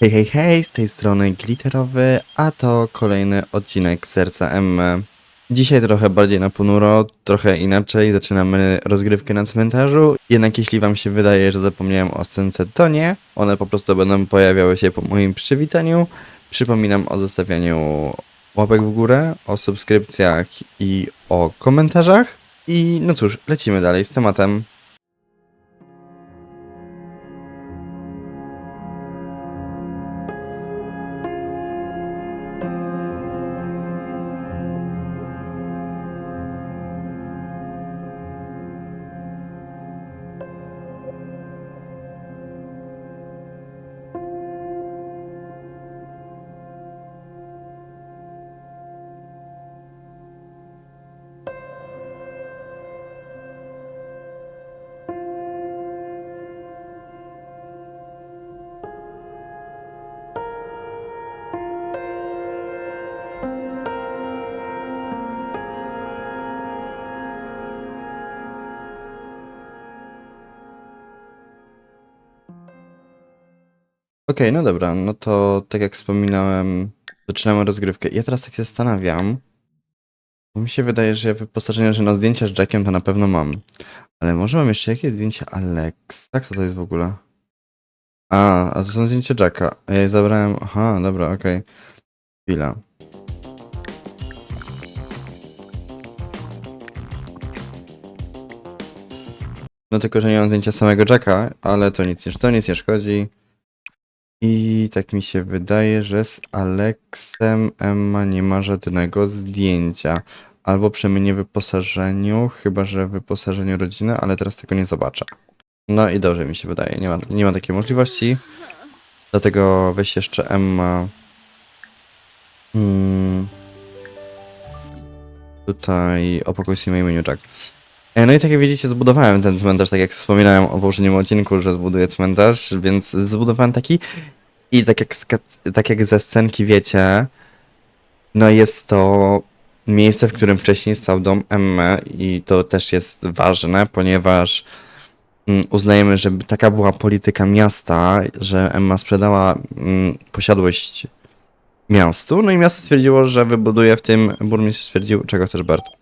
Hej, hej, hej, z tej strony Glitterowy, a to kolejny odcinek Serca Emmy. Dzisiaj trochę bardziej na ponuro, trochę inaczej, zaczynamy rozgrywkę na cmentarzu, jednak jeśli wam się wydaje, że zapomniałem o scence, to nie, one po prostu będą pojawiały się po moim przywitaniu. Przypominam o zostawianiu łapek w górę, o subskrypcjach i o komentarzach. I no cóż, lecimy dalej z tematem. Okej, no dobra, no to tak jak wspominałem, zaczynamy rozgrywkę. Ja teraz tak się zastanawiam, bo mi się wydaje, że ja wyposażenie, że na zdjęcia z Jackiem to na pewno mam. Ale może mam jeszcze jakieś zdjęcie Alex? Jak to, to jest w ogóle? A, a to są zdjęcia Jacka. Ja je zabrałem. Aha, dobra, okej. Chwila. No tylko, że nie mam zdjęcia samego Jacka, ale to nic, to nic nie szkodzi. I tak mi się wydaje, że z Aleksem Emma nie ma żadnego zdjęcia. Albo przemienię wyposażeniu, chyba że w wyposażeniu rodziny, ale teraz tego nie zobaczę. No i dobrze mi się wydaje, nie ma, nie ma takiej możliwości. Dlatego weź jeszcze Emma. Hmm. Tutaj opokój sobie imieniu Jack. E, No i tak jak widzicie, zbudowałem ten cmentarz, tak jak wspominałem o poprzednim odcinku, że zbuduję cmentarz, więc zbudowałem taki i tak jak, tak jak ze scenki wiecie, no jest to miejsce, w którym wcześniej stał dom Emmy i to też jest ważne, ponieważ mm, uznajemy, że taka była polityka miasta, że Emma sprzedała mm, posiadłość miastu, no i miasto stwierdziło, że wybuduje w tym, burmistrz stwierdził, czego chcesz Bert?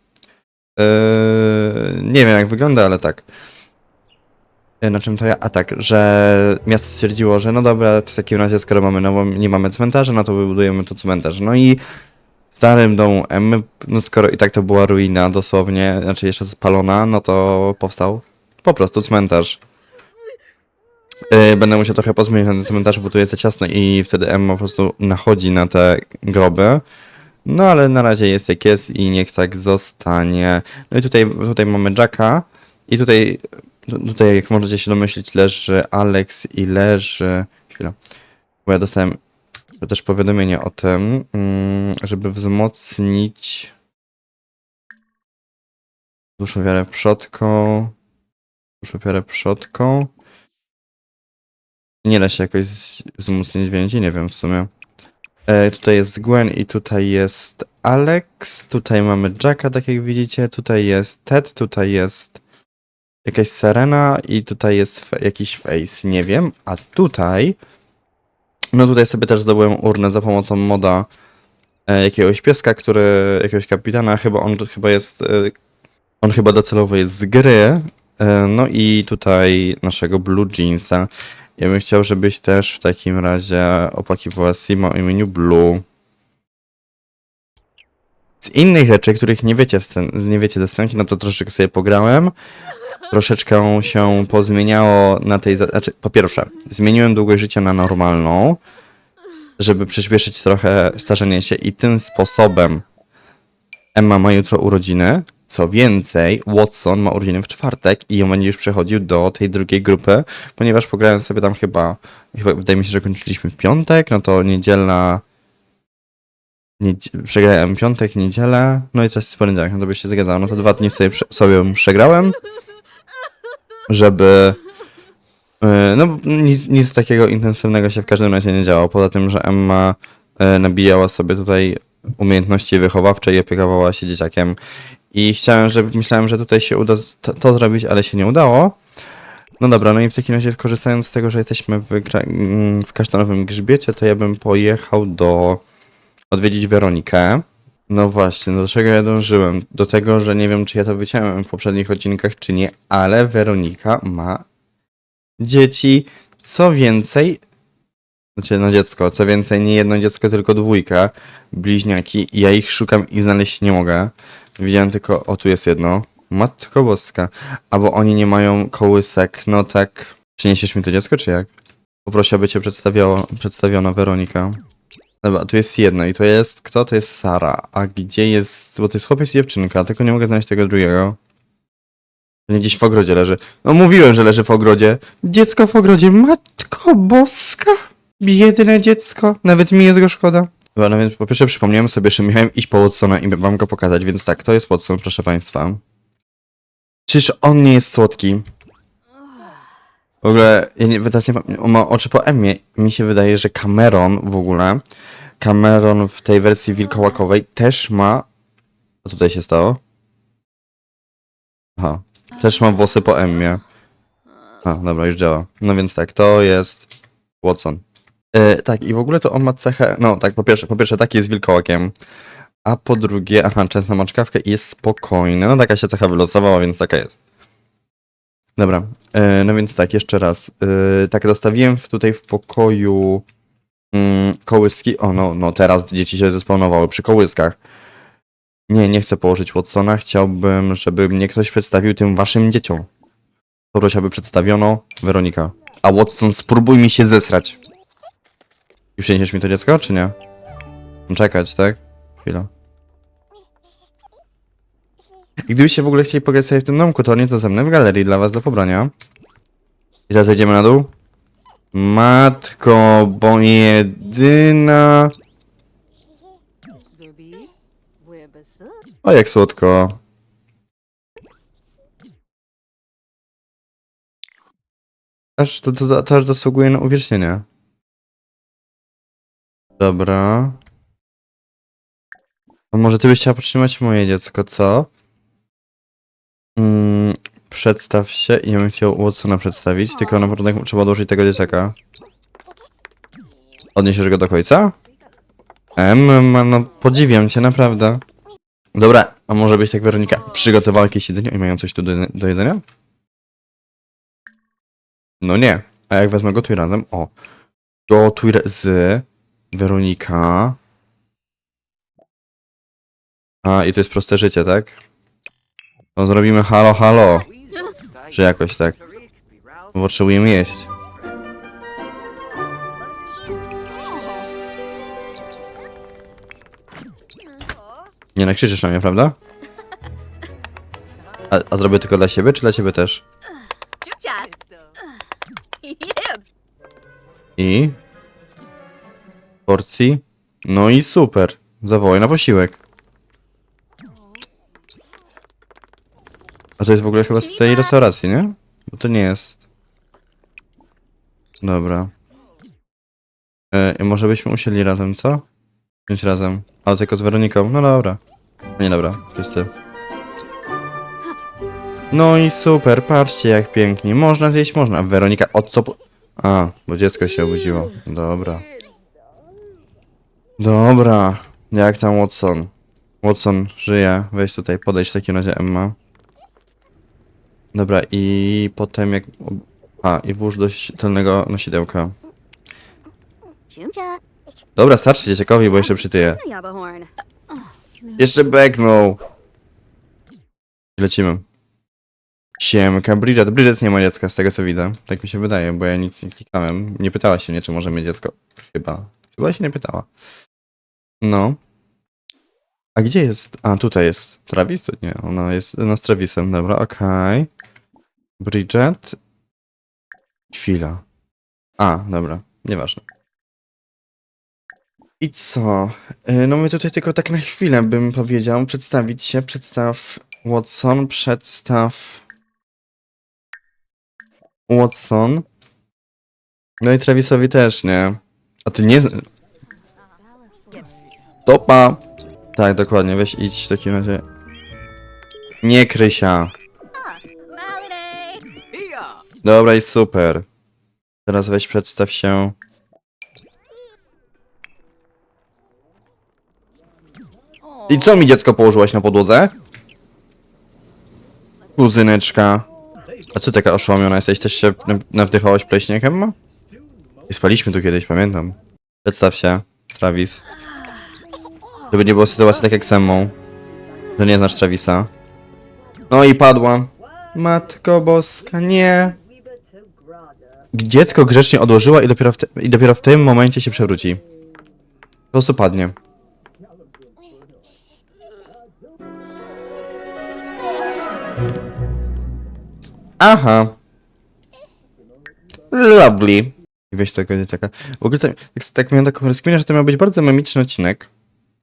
Yy, nie wiem jak wygląda, ale tak. Yy, Na czym to ja? A tak, że miasto stwierdziło, że no dobra, w takim razie skoro mamy nową, nie mamy cmentarza, no to wybudujemy tu cmentarz. No i w starym domu Emmy, no skoro i tak to była ruina dosłownie, znaczy jeszcze spalona, no to powstał po prostu cmentarz. Yy, Będę musiał trochę pozmienić ten cmentarz, bo tu jest za ciasno i wtedy Emma po prostu nachodzi na te groby. No ale na razie jest jak jest i niech tak zostanie. No i tutaj, tutaj mamy Jacka i tutaj, tutaj jak możecie się domyślić leży Alex i leży... Chwila. Bo ja dostałem też powiadomienie o tym, mm, żeby wzmocnić dusz ofiarę przodką, dusz ofiarę przodką. Nie da się jakoś wzmocnić więzi, nie wiem w sumie. E, tutaj jest Gwen i tutaj jest Alex. Tutaj mamy Jacka, tak jak widzicie. Tutaj jest Ted, tutaj jest jakaś Serena i tutaj jest jakiś Face, nie wiem. A tutaj, no tutaj sobie też zdobyłem urnę za pomocą moda e, jakiegoś pieska, który, jakiegoś kapitana, chyba on chyba jest, e, on chyba docelowo jest z gry. No i tutaj naszego Blue Jeansa. Ja bym chciał, żebyś też w takim razie opłakiwała Sima o imieniu Blue. Z innych rzeczy, których nie wiecie, nie wiecie ze no to troszeczkę sobie pograłem. Troszeczkę się pozmieniało na tej... Znaczy, po pierwsze, zmieniłem długość życia na normalną, żeby przyspieszyć trochę starzenie się i tym sposobem Emma ma jutro urodziny. Co więcej, Watson ma urodziny w czwartek i on będzie już przechodził do tej drugiej grupy, ponieważ pograłem sobie tam chyba, chyba wydaje mi się, że kończyliśmy w piątek, no to niedziela, niedzie- przegrałem piątek, niedzielę, no i teraz jest poniedziałek, no to by się zgadzało, no to dwa dni sobie, sobie przegrałem, żeby, yy, no nic, nic takiego intensywnego się w każdym razie nie działo, poza tym, że Emma yy, nabijała sobie tutaj umiejętności wychowawcze i opiekowała się dzieciakiem i chciałem, żeby, myślałem, że tutaj się uda to, to zrobić, ale się nie udało. No dobra, no i w takim razie skorzystając z tego, że jesteśmy w, mm, w kasztanowym grzbiecie, to ja bym pojechał do... odwiedzić Weronikę. No właśnie, no do czego ja dążyłem? Do tego, że nie wiem, czy ja to wyciąłem w poprzednich odcinkach, czy nie, ale Weronika ma dzieci. Co więcej, znaczy no dziecko, co więcej, nie jedno dziecko, tylko dwójka, bliźniaki. Ja ich szukam i znaleźć nie mogę. Widziałem tylko, o tu jest jedno. Matko boska. Albo oni nie mają kołysek, no tak. Przyniesiesz mi to dziecko, czy jak? Poproszę, aby cię przedstawiono Weronika. Dobra, tu jest jedno i to jest, kto? To jest Sara. A gdzie jest, bo to jest chłopiec i dziewczynka, tylko nie mogę znaleźć tego drugiego. Nie gdzieś w ogrodzie leży. No mówiłem, że leży w ogrodzie. Dziecko w ogrodzie, matko boska. Biedne dziecko, nawet mi jest go szkoda. No więc po pierwsze przypomniałem sobie, że miałem iść po Watsona i wam go pokazać, więc tak, to jest Watson, proszę państwa. Czyż on nie jest słodki? W ogóle, ja nie, teraz nie on ma oczy po Emmie. Mi się wydaje, że Cameron w ogóle, Cameron w tej wersji wilkołakowej też ma... Co tutaj się stało? Aha, też ma włosy po Emmie. A, dobra, już działa. No więc tak, to jest Watson. E, tak, i w ogóle to on ma cechę, no tak, po pierwsze, po pierwsze taki jest wilkołakiem, a po drugie, aha, często ma czkawkę i jest spokojny. No taka się cecha wylosowała, więc taka jest. Dobra, e, no więc tak, jeszcze raz. E, tak, dostawiłem tutaj w pokoju mm, kołyski. O, no, no teraz dzieci się zespawnowały przy kołyskach. Nie, nie chcę położyć Watsona. Chciałbym, żeby mnie ktoś przedstawił tym waszym dzieciom. Poproszę, aby przedstawiono Weronika. A Watson, spróbuj mi się zesrać. I przyniesiesz mi to dziecko, czy nie? Czekać, tak? Chwila. I gdybyście w ogóle chcieli pograć sobie w tym domku, to nie to ze mną w galerii dla was do pobrania. I teraz zejdziemy na dół. Matko, bo jedyna... O, jak słodko. Aż to, to, to aż zasługuje na uwiecznienie. Dobra. A może ty byś chciała podtrzymać moje dziecko, co? Mm, przedstaw się ja bym chciał Watsona przedstawić, tylko na początek trzeba odłożyć tego dzieciaka. Odniesiesz go do końca? Em, no podziwiam cię, naprawdę. Dobra, a może byś tak Weronika przygotowała jakieś jedzenie i mają coś tu do, do jedzenia? No nie. A jak wezmę gotuj razem? O. Gotuj z Weronika. A, i to jest proste życie, tak? No zrobimy halo, halo. Czy jakoś tak. Bo Potrzebujemy jeść. Nie nakrzyczysz na mnie, prawda? A, a zrobię tylko dla siebie, czy dla ciebie też? I... Porcji? No i super. Zawołaj na posiłek. A to jest w ogóle chyba z tej restauracji, nie? Bo to nie jest. Dobra. E, może byśmy usiedli razem, co? Wziąć razem. Ale tylko z Weroniką. No dobra. Nie dobra, wszyscy. No i super, patrzcie jak pięknie. Można zjeść, można. Weronika, o co... Po... A, bo dziecko się obudziło. Dobra. Dobra. Jak tam Watson? Watson żyje. Weź tutaj, podejdź w takim razie Emma. Dobra, i potem jak... A, i włóż do tylnego nosidełka. Dobra, starczy dzieciakowi, bo jeszcze. Yabahorn. Jeszcze beknął. Lecimy. Siemka, Bridget. Bridget nie ma dziecka, z tego co widzę. Tak mi się wydaje, bo ja nic nie klikałem. Nie pytała się mnie, czy może mieć dziecko. Chyba. Chyba się nie pytała. No. A gdzie jest? A, tutaj jest. Travis? Nie, ona jest no, z Travisem. Dobra, okej. Bridget. Chwila. A, dobra. Nieważne. I co? Y, No my tutaj tylko tak na chwilę bym powiedział, przedstawić się, przedstaw Watson, przedstaw Watson. No i Travisowi też, nie? A ty nie... Topa! Tak, dokładnie, weź idź w takim razie. Nie krysia. Dobra i super. Teraz weź przedstaw się. I co mi dziecko położyłaś na podłodze? Kuzyneczka. A co taka oszołomiona jesteś? Też się na- nawdychałaś pleśniek, Emma? I spaliśmy tu kiedyś, pamiętam. Przedstaw się, Travis. Żeby nie było sytuacji tak jak z Emmą. Że nie znasz Travisa. No i padła. Matko boska, nie. Dziecko grzecznie odłożyła i dopiero w, te, i dopiero w tym momencie się przewróci. Po prostu padnie. Aha. Lovely. Weź tego dzieciaka. W ogóle tak, tak miałem taką rozkminę, że to miał być bardzo memiczny odcinek.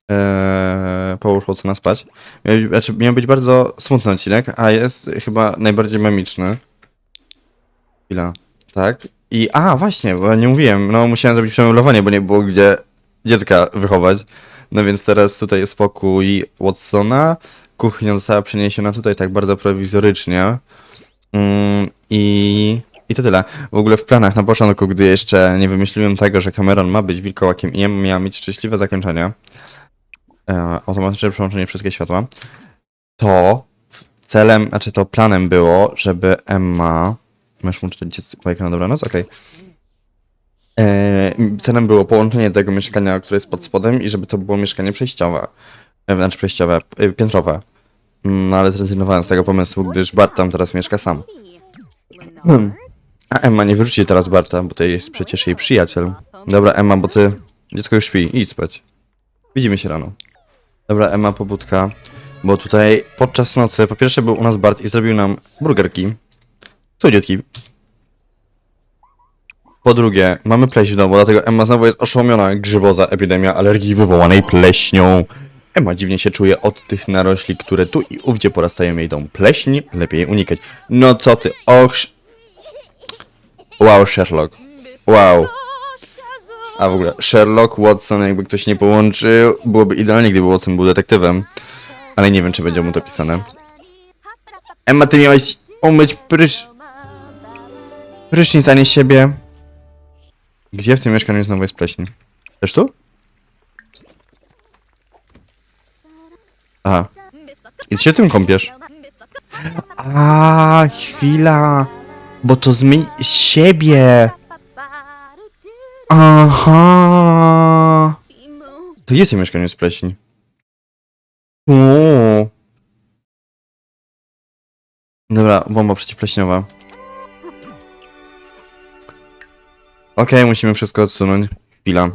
Eee, połóż na spać. Miał, znaczy, miał być bardzo smutny odcinek, a jest chyba najbardziej memiczny. Chwila. Tak. I, a, właśnie, bo nie mówiłem, no musiałem zrobić przemelowanie, bo nie było gdzie dziecka wychować. No więc teraz tutaj jest pokój Watsona. Kuchnia została przeniesiona tutaj tak bardzo prowizorycznie. Mm, I, I to tyle. W ogóle w planach na początku, gdy jeszcze nie wymyśliłem tego, że Cameron ma być wilkołakiem i Emma miała mieć szczęśliwe zakończenie, e, automatyczne przełączenie wszystkie światła, to celem, znaczy to planem było, żeby Emma... Masz mu czytać bajkę na dobranoc? Okej. E, celem było połączenie tego mieszkania, które jest pod spodem i żeby to było mieszkanie przejściowe. E, znaczy przejściowe, e, piętrowe. No ale zrezygnowałem z tego pomysłu, gdyż Bart tam teraz mieszka sam. A Emma nie wyrzuci teraz Barta, bo to jest przecież jej przyjaciel. Dobra, Emma, bo ty... Dziecko już śpi, idź spać. Widzimy się rano. Dobra, Emma, pobudka. Bo tutaj podczas nocy, po pierwsze był u nas Bart i zrobił nam burgerki. Cudziutki. Po drugie, mamy pleść w domu, dlatego Emma znowu jest oszołomiona grzyboza epidemia alergii wywołanej pleśnią. Emma dziwnie się czuje od tych narośli, które tu i ówdzie porastają jej dom. Pleśni lepiej jej unikać. No co ty, och... Wow, Sherlock. Wow. A w ogóle, Sherlock Watson, jakby ktoś nie połączył, byłoby idealnie, gdyby Watson był detektywem. Ale nie wiem, czy będzie mu to pisane. Emma, ty miałeś umyć prysz... prysznic, a nie siebie. Gdzie w tym mieszkaniu znowu jest pleśń? Też tu? Aha. I ty się tym kąpiesz? A, chwila. Bo to zmieni siebie. Aha. To jest w mieszkaniu z pleśni. Uuu. Dobra, bomba przeciwpleśniowa. Okej, musimy wszystko odsunąć. Chwila.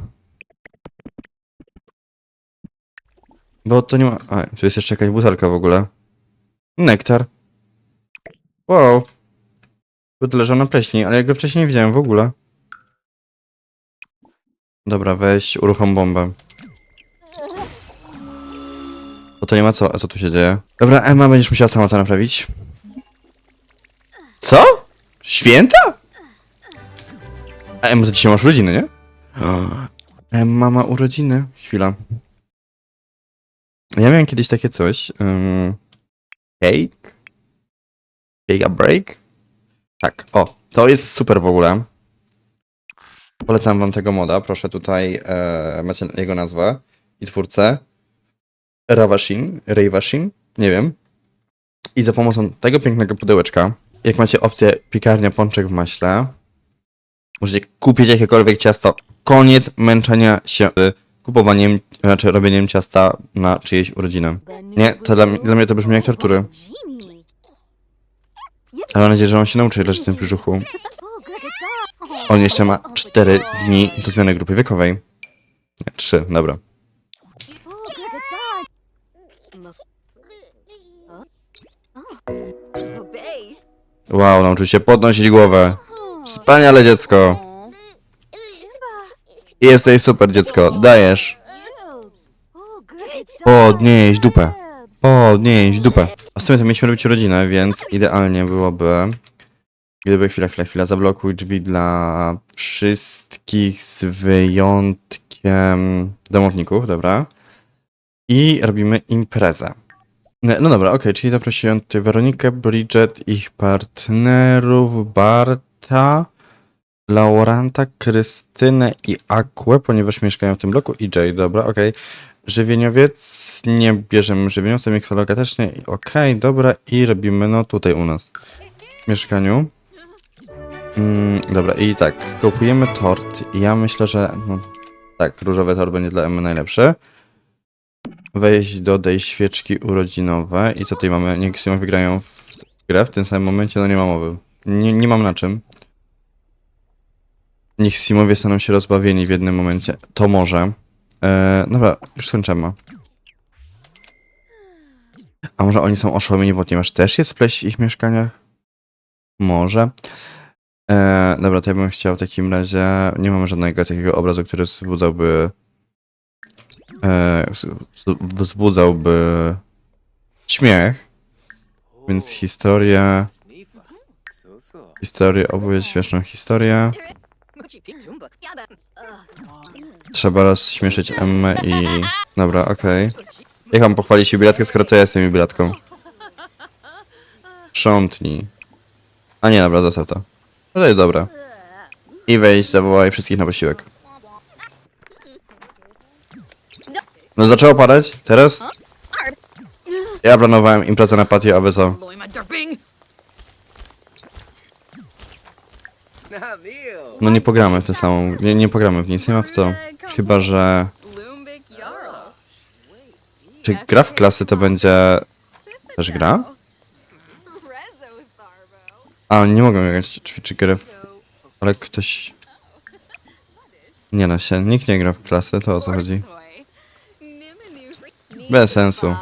Bo to nie ma... A, tu jest jeszcze jakaś butelka w ogóle. Nektar. Wow. Bo to leżał na pleśni, ale ja go wcześniej nie widziałem w ogóle. Dobra, weź uruchom bombę. Bo to nie ma co, co tu się dzieje? Dobra, Emma, będziesz musiała sama to naprawić. Co? Święta? A Emma, to dzisiaj masz urodziny, nie? Emma ma urodziny. Chwila. Ja miałem kiedyś takie coś. Cake? Cake a break? Tak, o, to jest super w ogóle. Polecam wam tego moda, proszę tutaj, e, macie jego nazwę i twórcę. Ravashin, Ravashin, nie wiem. I za pomocą tego pięknego pudełeczka, jak macie opcję piekarnia pączek w maśle, możecie kupić jakiekolwiek ciasto. Koniec męczenia się y, kupowaniem, znaczy robieniem ciasta na czyjeś urodziny. Nie, to dla, mnie- dla mnie to brzmi jak tortury. Ale mam nadzieję, że on się nauczy leżeć w tym brzuchu. On jeszcze ma 4 dni do zmiany grupy wiekowej. Nie, 3, dobra. Wow, nauczył się podnosić głowę. Wspaniale dziecko. Jesteś super dziecko, dajesz. Podnieś dupę. Podnieś dupę. A w sumie to mieliśmy robić rodzinę, więc idealnie byłoby... Gdyby chwila, chwila, chwila, zablokuj drzwi dla wszystkich z wyjątkiem domowników, dobra. I robimy imprezę. No dobra, okej, czyli zaprosiłem tutaj Weronikę, Bridget, ich partnerów, Barta, Lauranta, Krystynę i Aquę, ponieważ mieszkają w tym bloku, i Jay, dobra, okej. Żywieniowiec, nie bierzemy żywieniowca, miksologa też nie, okej, dobra, i robimy no tutaj u nas, w mieszkaniu. Mm, dobra, i tak, kupujemy tort, ja myślę, że, no, tak, różowy tort będzie dla Emmy najlepszy wejść, dodaj świeczki urodzinowe i co tutaj mamy? Niech się wygrają w grę w tym samym momencie, no nie ma mowy. Nie, nie mam na czym. Niech Simowie staną się rozbawieni w jednym momencie. To może. Eee, dobra, już skończymy. A może oni są oszołomieni, ponieważ też jest pleść w ich mieszkaniach? Może. Eee, dobra, to ja bym chciał w takim razie... Nie mamy żadnego takiego obrazu, który wzbudzałby e, wz- wz- wzbudzałby śmiech, więc historia, historię, opowiedz śmieszną historię. Trzeba rozśmieszyć Emmę i... Dobra, okej. Jak mam pochwalić jubilatkę, skoro to ja jestem jubilatką? Sprzątnij. A nie, dobra, zostaw to. No to jest dobra. I wejść, zawołaj wszystkich na posiłek. No zaczęło padać, teraz? Ja planowałem imprezę na patio, a wy co? No nie pogramy w tę samą, nie, nie pogramy w nic, nie ma w co. Chyba, że... Czy gra w klasy to będzie... Też gra? A, nie mogę grać ćwiczy grę w... Ale ktoś... Nie no się, nikt nie gra w klasy, to o co chodzi? Bez sensu.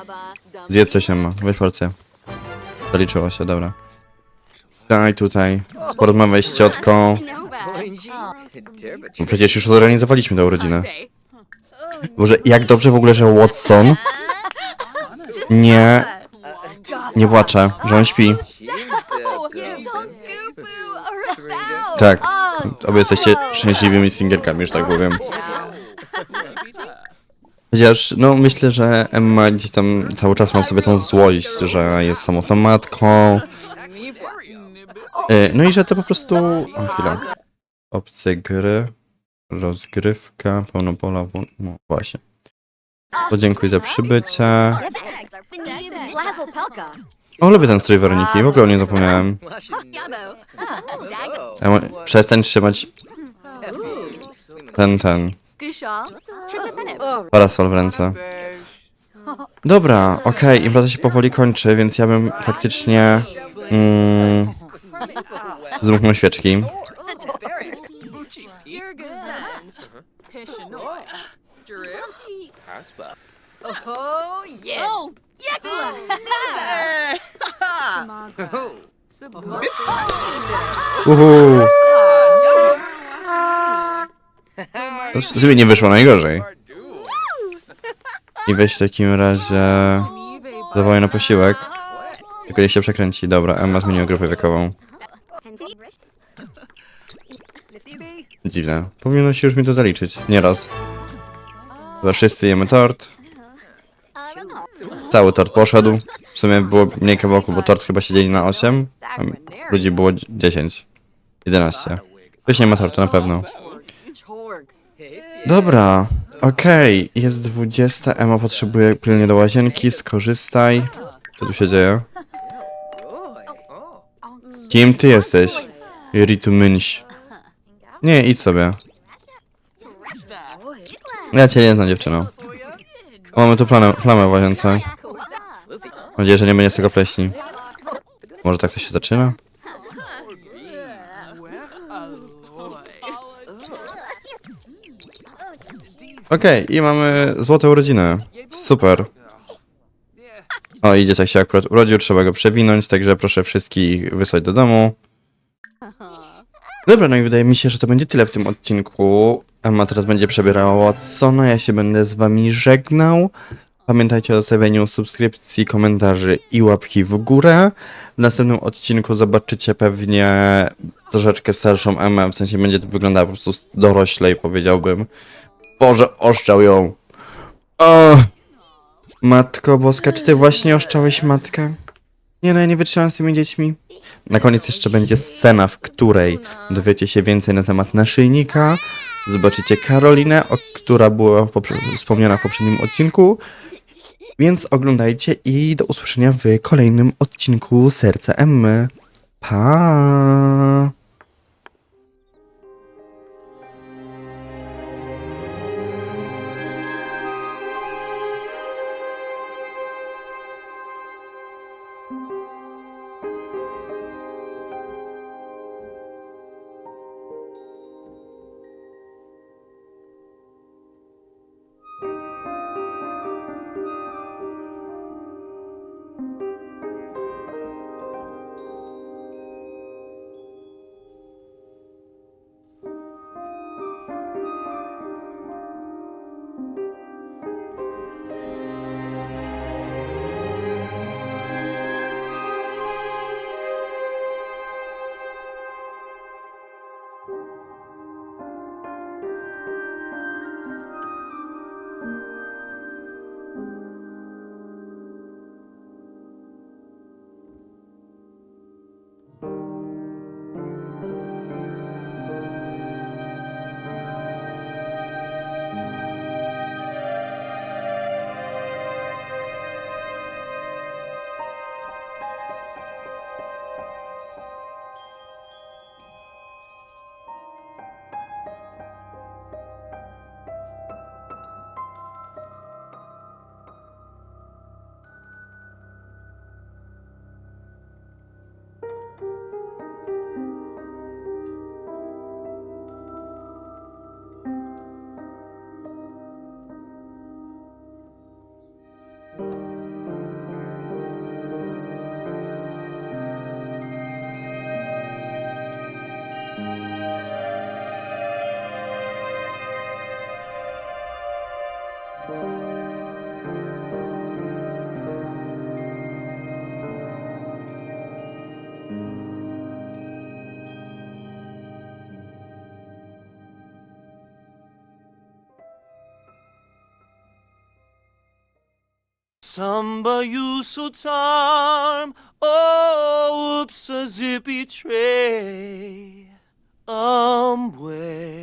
Zjedz co się ma, weź porcję. Zaliczyło się, dobra. Daj tutaj, porozmawiaj z ciotką. No przecież już zorganizowaliśmy tę urodzinę. Boże, jak dobrze w ogóle, że Watson nie, nie płacze, że on śpi. Tak, obie jesteście szczęśliwymi singielkami, że tak powiem. Chociaż, no myślę, że Emma gdzieś tam cały czas ma w sobie tą złość, że jest samotną matką. E, No i że to po prostu... O, chwilę. Opcje gry, rozgrywka, pełno pola, włą- no właśnie. Podziękuj za przybycie. Lubię ten strój Weroniki, w ogóle o nim zapomniałem. Emma, przestań trzymać ten, ten, parasol w ręce. Dobra, okej, impreza się powoli kończy, więc ja bym faktycznie mm, zmknął świeczki. Oh, yes. Oh, Uhu. Sobie nie wyszło najgorzej. I weź w takim razie zawołaj na posiłek. Tylko niech się przekręci. Dobra, Emma zmieniła grupę wiekową. Dziwne. Powinno się już mi to zaliczyć. Nieraz. Chyba wszyscy jemy tort. Cały tort poszedł. W sumie było mniej kawałków, bo tort chyba się dzieli na 8. a Ludzi było 10. 11. Ktoś nie ma tortu, na pewno. Dobra, okej, jest 20, Ema potrzebuje pilnie do łazienki, skorzystaj. Co tu się dzieje? Kim ty jesteś? Ritu Mynś. Nie, idź sobie. Ja cię nie znam, dziewczyno. O, mamy tu plamę, plamę w łazience. Mam nadzieję, że nie będzie z tego pleśni. Może tak to się zaczyna? Okej, i mamy złote urodziny. Super. O, i dzieciak się akurat urodził, trzeba go przewinąć, także proszę wszystkich wysłać do domu. Dobra, no i wydaje mi się, że to będzie tyle w tym odcinku. Emma teraz będzie przebierała Watsona, ja się będę z wami żegnał. Pamiętajcie o zostawieniu subskrypcji, komentarzy i łapki w górę. W następnym odcinku zobaczycie pewnie troszeczkę starszą Emmę, w sensie będzie to wyglądała po prostu doroślej, powiedziałbym. Boże, oszczał ją. O! Matko Boska, czy ty właśnie oszczałeś matkę? Nie no, ja nie wytrzymam z tymi dziećmi. Na koniec jeszcze będzie scena, w której dowiecie się więcej na temat naszyjnika. Zobaczycie Karolinę, o, która była wspomniana w poprzednim odcinku. Więc oglądajcie i do usłyszenia w kolejnym odcinku Serca Emmy. Pa! Samba so charm, oh, oops, a zippy tray, um, way.